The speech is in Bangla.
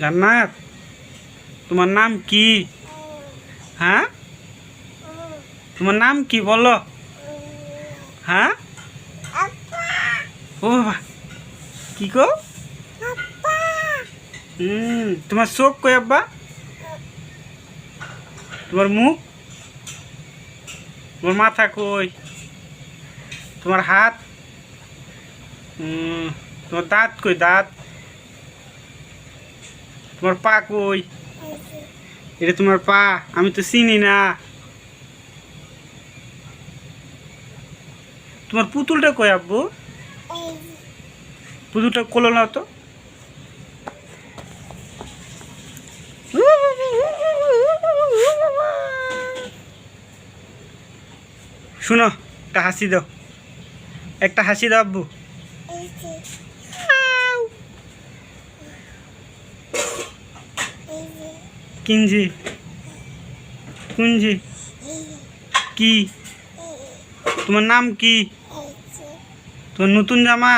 জান্নাত? তোমার নাম কি? হ্যাঁ? তোমার নাম কি বলো? হ্যাঁ? ও বাবা। কি গো? হুম, তোমার চোখ কই আব্বা? তোমার মুখ? তোমার মাথা কই? তোমার হাত? তোমার দাঁত কই? দাঁত? তোমার পা কই? এটা তোমার পা, আমি তো চিনি না। তোমার পুতুলটা কই আব্বু? পুতুলটা কোলো না তো। শুনো, একটা হাসি দাও। একটা হাসি দাও আব্বু। কিনজি কুঞ্জি কি তোমার নাম কি তোমার নতুন জামা